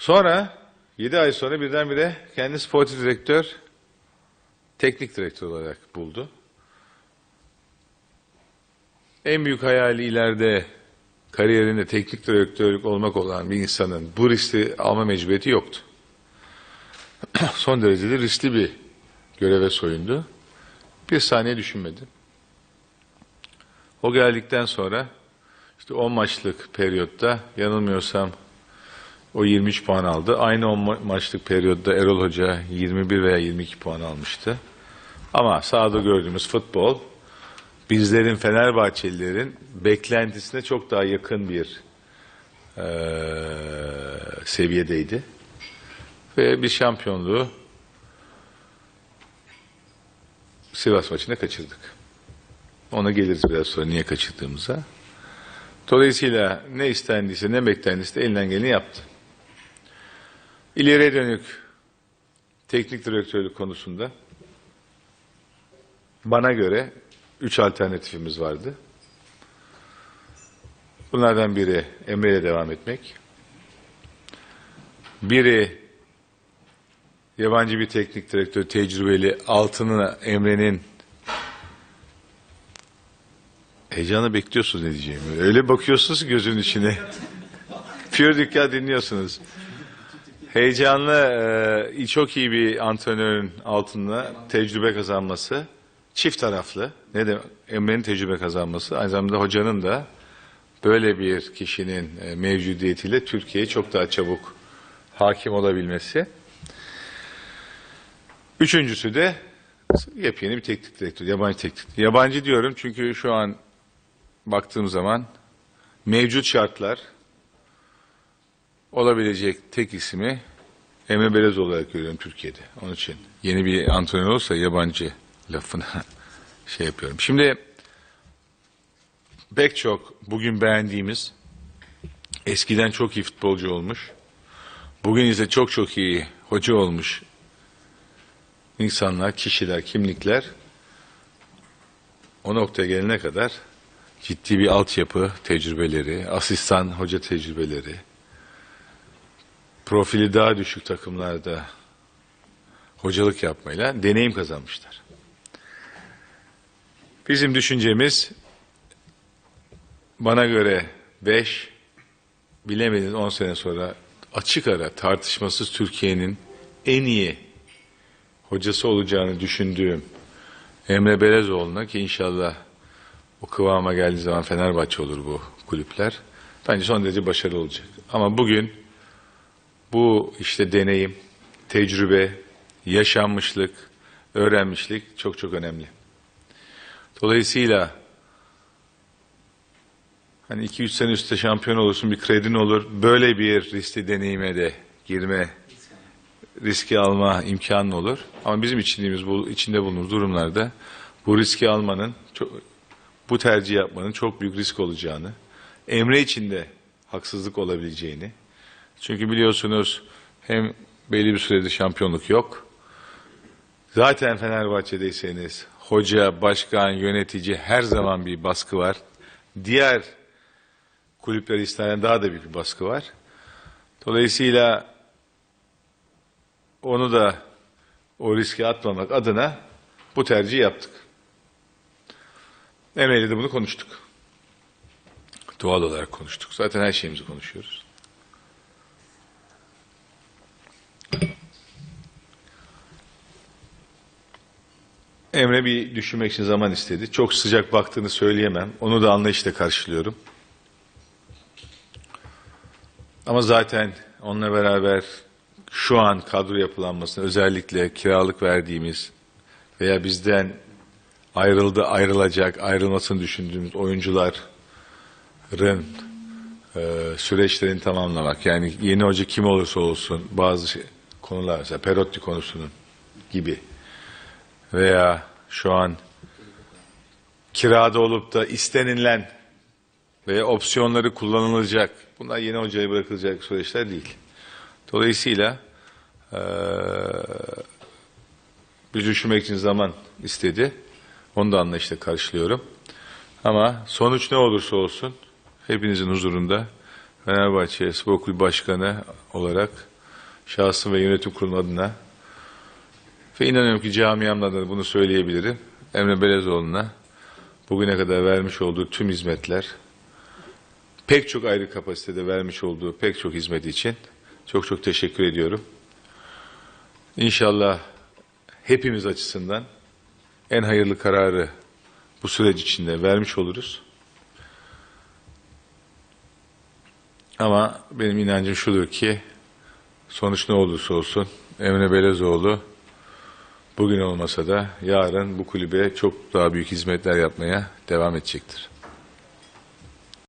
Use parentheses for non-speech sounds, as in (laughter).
Sonra 7 ay sonra birdenbire kendi sportif direktör, teknik direktör olarak buldu. En büyük hayali ileride kariyerinde teknik direktörlük olmak olan bir insanın bu riski alma mecburiyeti yoktu. (clears throat) Son derece de riskli bir göreve soyundu. Bir saniye düşünmedi. O geldikten sonra işte 10 maçlık periyotta yanılmıyorsam o 23 puan aldı. Aynı 10 ma- maçlık periyotta Erol Hoca 21 veya 22 puan almıştı. Ama sahada gördüğümüz futbol bizlerin Fenerbahçelilerin beklentisine çok daha yakın bir eee, seviyedeydi. Ve bir şampiyonluğu Sivas maçında kaçırdık. Ona geliriz biraz sonra niye kaçırdığımıza. Dolayısıyla ne istendiyse ne beklendiyse de elinden geleni yaptı. İleriye dönük teknik direktörlük konusunda bana göre üç alternatifimiz vardı. Bunlardan biri Emre devam etmek. Biri yabancı bir teknik direktör tecrübeli altını Emre'nin heyecanla bekliyorsunuz ne diyeceğimi. Öyle bakıyorsunuz ki gözünün içine. (laughs) Pure dikkat dinliyorsunuz. Heyecanlı, e, çok iyi bir antrenörün altında tecrübe kazanması çift taraflı. Ne demek? Emre'nin tecrübe kazanması, aynı zamanda hocanın da böyle bir kişinin e, mevcudiyetiyle Türkiye'ye çok daha çabuk hakim olabilmesi. Üçüncüsü de yepyeni bir teknik direktör, yabancı teknik. Yabancı diyorum çünkü şu an baktığım zaman mevcut şartlar olabilecek tek ismi Emre Belezoğlu olarak görüyorum Türkiye'de. Onun için yeni bir antrenör olsa yabancı lafını (laughs) şey yapıyorum. Şimdi pek çok bugün beğendiğimiz eskiden çok iyi futbolcu olmuş. Bugün ise çok çok iyi hoca olmuş insanlar, kişiler, kimlikler o noktaya gelene kadar ciddi bir altyapı tecrübeleri, asistan hoca tecrübeleri, profili daha düşük takımlarda hocalık yapmayla deneyim kazanmışlar. Bizim düşüncemiz bana göre 5 bilemediniz 10 sene sonra açık ara tartışmasız Türkiye'nin en iyi hocası olacağını düşündüğüm Emre Belezoğlu'na ki inşallah o kıvama geldiği zaman Fenerbahçe olur bu kulüpler. Bence son derece başarılı olacak. Ama bugün bu işte deneyim, tecrübe, yaşanmışlık, öğrenmişlik çok çok önemli. Dolayısıyla hani 2-3 sene üstte şampiyon olursun bir kredin olur. Böyle bir riskli deneyime de girme riski alma imkanı olur. Ama bizim içindiğimiz bu içinde bulunduğumuz durumlarda bu riski almanın çok, bu tercih yapmanın çok büyük risk olacağını, Emre için de haksızlık olabileceğini. Çünkü biliyorsunuz hem belli bir süredir şampiyonluk yok. Zaten Fenerbahçe'deyseniz hoca, başkan, yönetici her zaman bir baskı var. Diğer kulüpler istenen daha da büyük bir baskı var. Dolayısıyla onu da o riske atmamak adına bu tercihi yaptık. Emre'yle de bunu konuştuk. Doğal olarak konuştuk. Zaten her şeyimizi konuşuyoruz. Emre bir düşünmek için zaman istedi. Çok sıcak baktığını söyleyemem. Onu da anlayışla karşılıyorum. Ama zaten onunla beraber şu an kadro yapılanmasına özellikle kiralık verdiğimiz veya bizden ayrıldı, ayrılacak, ayrılmasını düşündüğümüz oyuncuların e, süreçlerini tamamlamak. Yani yeni hoca kim olursa olsun bazı şey, konular mesela Perotti konusunun gibi veya şu an kirada olup da istenilen veya opsiyonları kullanılacak. Bunlar yeni hocaya bırakılacak süreçler değil. Dolayısıyla eee bir düşünmek için zaman istedi. Onu da anlayışla karşılıyorum. Ama sonuç ne olursa olsun hepinizin huzurunda Fenerbahçe Spor Kulübü Başkanı olarak şahsım ve yönetim kurulu adına ve inanıyorum ki camiamla da bunu söyleyebilirim. Emre Belezoğlu'na bugüne kadar vermiş olduğu tüm hizmetler, pek çok ayrı kapasitede vermiş olduğu pek çok hizmet için çok çok teşekkür ediyorum. İnşallah hepimiz açısından en hayırlı kararı bu süreç içinde vermiş oluruz. Ama benim inancım şudur ki sonuç ne olursa olsun Emre Belezoğlu bugün olmasa da yarın bu kulübe çok daha büyük hizmetler yapmaya devam edecektir.